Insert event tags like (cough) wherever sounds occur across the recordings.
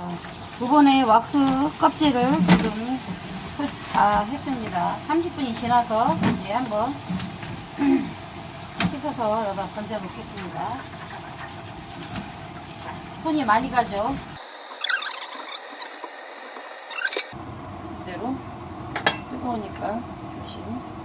아, 두 번의 왁스 껍질을 지금 다 했습니다. 30분이 지나서 이제 한번 씻어서 여기다 건져 놓겠습니다. 손이 많이 가죠. 그대로 뜨거우니까 조심.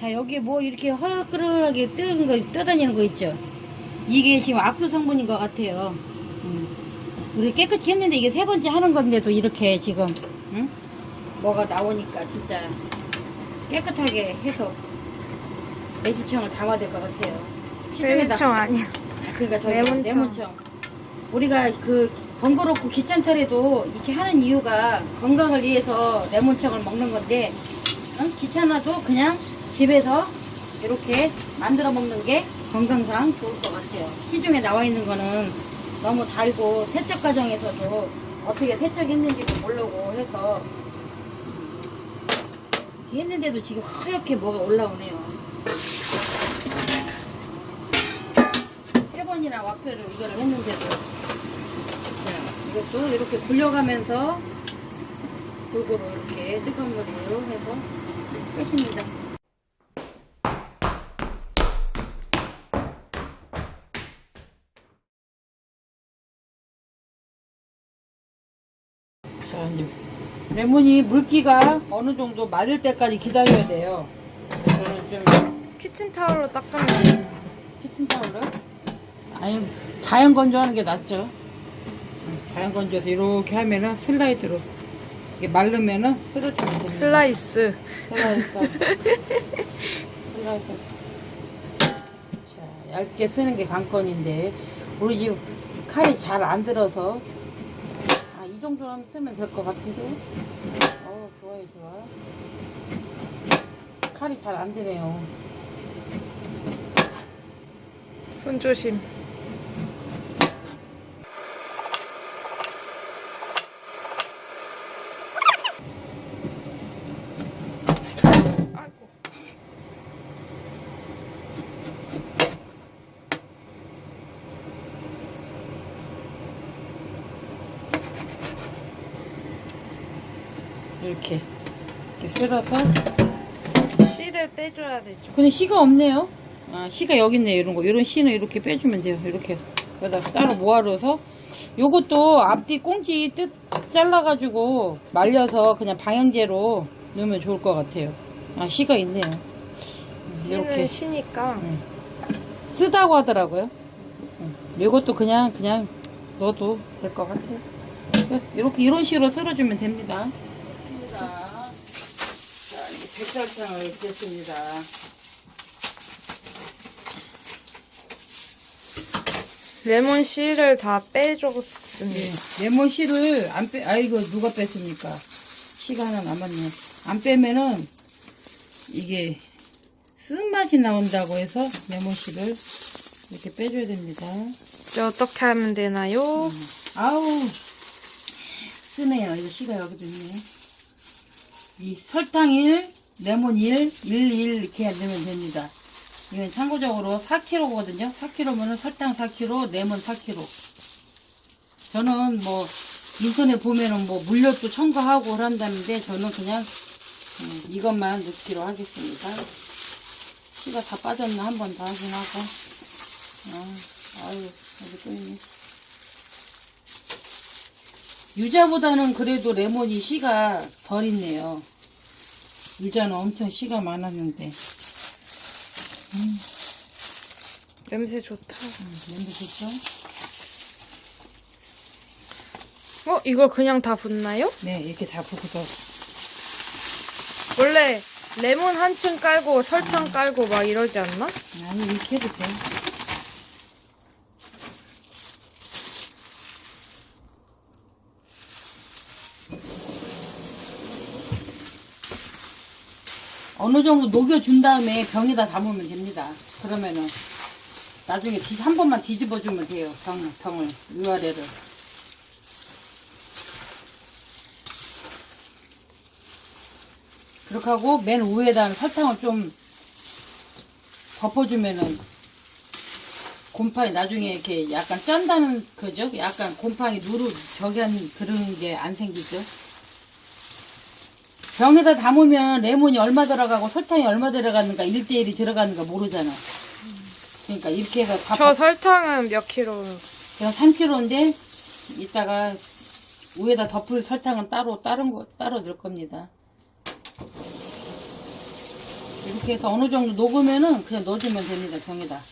자 여기 뭐 이렇게 허끄르하게 뜨는 거 떠다니는 거 있죠 이게 지금 악수 성분인 것 같아요 음. 우리 깨끗이 했는데 이게 세 번째 하는 건데도 이렇게 지금 응? 뭐가 나오니까 진짜 깨끗하게 해서 매실청을 담아야 될 것 같아요 매일청 아니야. 그러니까 저기 레몬청. 레몬청. 우리가 그 번거롭고 귀찮더라도 이렇게 하는 이유가 건강을 위해서 레몬청을 먹는 건데 응? 귀찮아도 그냥 집에서 이렇게 만들어 먹는 게 건강상 좋을 것 같아요. 시중에 나와 있는 거는 너무 달고 세척 과정에서도 어떻게 세척했는지도 모르고 해서 했는데도 지금 하얗게 뭐가 올라오네요. 세 번이나 왁스를 이거를 했는데도 자 이것도 이렇게 굴려가면서 골고루 이렇게 뜨거운 물로 해서 끝입니다. 레몬이 물기가 어느 정도 마를 때까지 기다려야 돼요. 저는 좀 키친타올로 닦으면 돼. 키친타올로? 아니 자연 건조하는 게 낫죠. 자연 건조해서 이렇게 하면은 슬라이드로 이게 마르면은 쓰러지면 됩니다. 슬라이스. 슬라이스. (laughs) 슬라이스. 자, 얇게 쓰는 게 관건인데 우리 집 칼이 잘 안 들어서 아, 이 정도만 쓰면 될 것 같은데. 어, 좋아요, 좋아. 칼이 잘안 드네요. 손 조심. 이렇게. 이렇게 쓸어서 씨를 빼줘야 되죠. 근데 씨가 없네요. 아 씨가 여기 있네요 이런 거. 이런 씨는 이렇게 빼주면 돼요 이렇게. 여기다 따로 모아둬서. 요것도 앞뒤 꽁지 뜯 잘라가지고 말려서 그냥 방향제로 넣으면 좋을 것 같아요. 아 씨가 있네요. 이렇게. 씨니까. 쓰다고 하더라고요. 응. 요것도 그냥 그냥 넣어도 될 것 같아요. 이렇게 이런 식으로 썰어주면 됩니다 백설탕을 붓습니다 레몬 씨를 다 빼줬습니다. 네, 레몬 씨를 안 빼, 아이고, 누가 뺐습니까? 씨가 하나 남았네. 안 빼면은, 이게, 쓴맛이 나온다고 해서, 레몬 씨를 이렇게 빼줘야 됩니다. 이제 어떻게 하면 되나요? 아우, 쓰네요. 이거 씨가 여기도 있네. 이 설탕 1, 레몬 1, 1, 1 이렇게 넣으면 됩니다. 이건 참고적으로 4kg거든요. 4kg면은 설탕 4kg, 레몬 4kg. 저는 뭐 인터넷 보면은 뭐 물엿도 첨가하고 한다는데 저는 그냥 음, 이것만 넣기로 하겠습니다. 씨가 다 빠졌나 한 번더 확인하고. 아, 아유, 여기 또 있네. 유자보다는 그래도 레몬이 씨가 덜 있네요. 유자는 엄청 씨가 많았는데. 냄새 좋다. 음, 냄새 좋죠? 어? 이걸 그냥 다 붓나요? 네, 이렇게 다 붓고서. 원래 레몬 한 층 깔고 설탕 깔고 막 이러지 않나? 아니, 이렇게 해도 돼. 어느 정도 녹여준 다음에 병에다 담으면 됩니다. 그러면은 나중에 뒤- 한 번만 뒤집어 주면 돼요. 병, 병을 위아래를. 그렇게 하고 맨 위에다 설탕을 좀 덮어주면은 곰팡이 나중에 이렇게 약간 짠다는 거죠. 약간 곰팡이 누르 저기 한 그런 게 안 생기죠. 병에다 담으면 레몬이 얼마 들어가고 설탕이 얼마 들어가는가 1대1이 들어가는가 모르잖아. 그러니까 이렇게 해서 다 저 설탕은 몇 킬로? 그냥 3kg인데 이따가 위에다 덮을 설탕은 따로 다른 거 따로 넣을 겁니다. 이렇게 해서 어느 정도 녹으면은 그냥 넣어주면 됩니다. 병에다.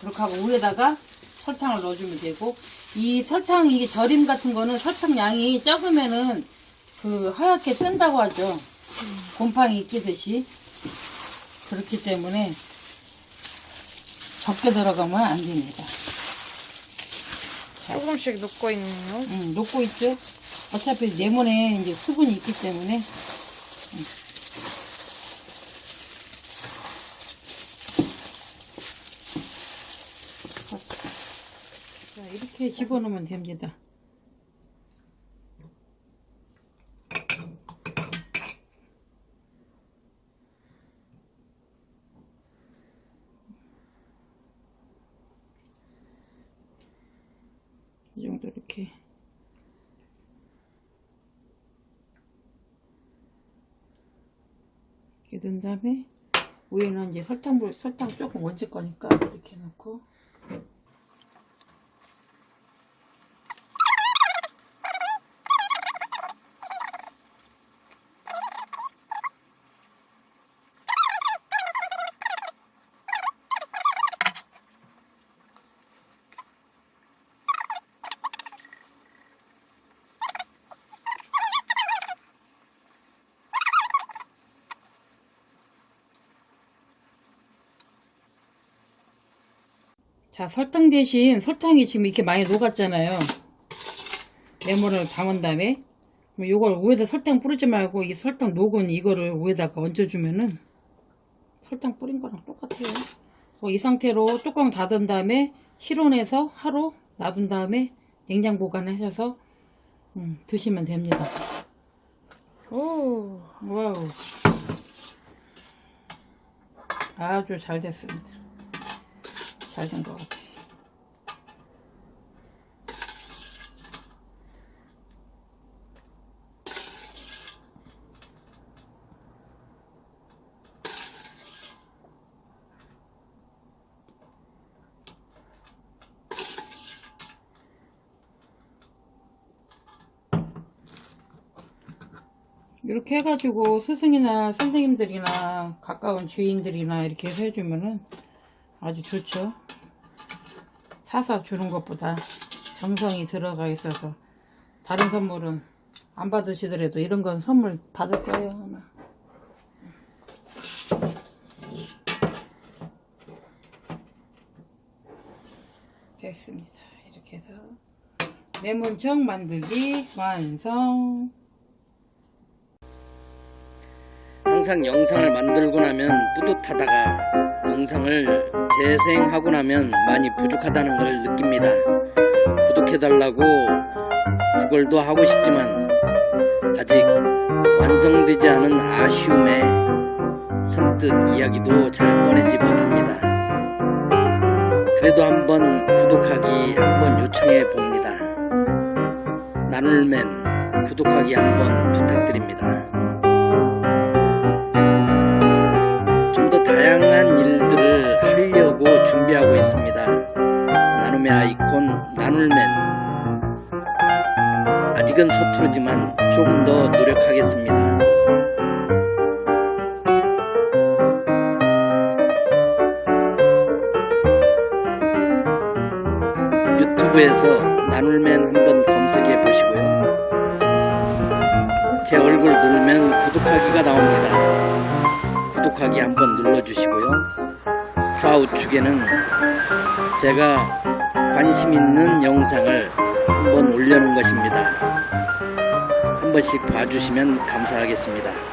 그렇게 하고 위에다가 설탕을 넣어주면 되고 이 설탕 이게 절임 같은 거는 설탕 양이 적으면은 그 하얗게 뜬다고 하죠. 곰팡이 끼듯이 그렇기 때문에 적게 들어가면 안 됩니다. 조금씩 녹고 있네요. 응, 녹고 있죠? 어차피 레몬에 이제 수분이 있기 때문에. 이렇게 집어넣으면 됩니다. 이렇게. 이렇게 넣은 다음에 위에는 이제 설탕물 설탕 조금 얹을 거니까 이렇게 넣고 자 설탕 대신 설탕이 지금 이렇게 많이 녹았잖아요. 레몬을 담은 다음에. 요걸 위에다 설탕 뿌리지 말고 이 설탕 녹은 이거를 위에다가 얹어주면은 설탕 뿌린 거랑 똑같아요. 어, 이 상태로 뚜껑 닫은 다음에 실온에서 하루 놔둔 다음에 냉장 보관하셔서 음, 드시면 됩니다. 오, 와우. 아주 잘 됐습니다 잘 된 것 같아 이렇게 해가지고 스승이나 선생님들이나 가까운 주인들이나 이렇게 해서 해주면은 아주 좋죠. 사서 주는 것보다 정성이 들어가 있어서 다른 선물은 안 받으시더라도 이런 건 선물 받을 거예요 아마. 됐습니다. 이렇게 해서 레몬청 만들기 완성. 항상 영상을 만들고 나면 뿌듯하다가 영상을 재생하고 나면 많이 부족하다는 걸 느낍니다. 구독해달라고 구걸도 하고 싶지만 아직 완성되지 않은 아쉬움에 선뜻 이야기도 잘 꺼내지 못합니다. 그래도 한번 구독하기 한번 요청해 봅니다. 나눌맨 구독하기 한번 부탁드립니다. 준비하고 있습니다. 나눔의 아이콘 나눌맨 아직은 서투르지만 조금 더 노력하겠습니다. 유튜브에서 나눌맨 한번 검색해 보시고요. 제 얼굴 누르면 구독하기가 나옵니다. 구독하기 한번 눌러주시고요. 좌우측에는 제가 관심 있는 영상을 한번 올려놓은 것입니다. 한 번씩 봐주시면 감사하겠습니다.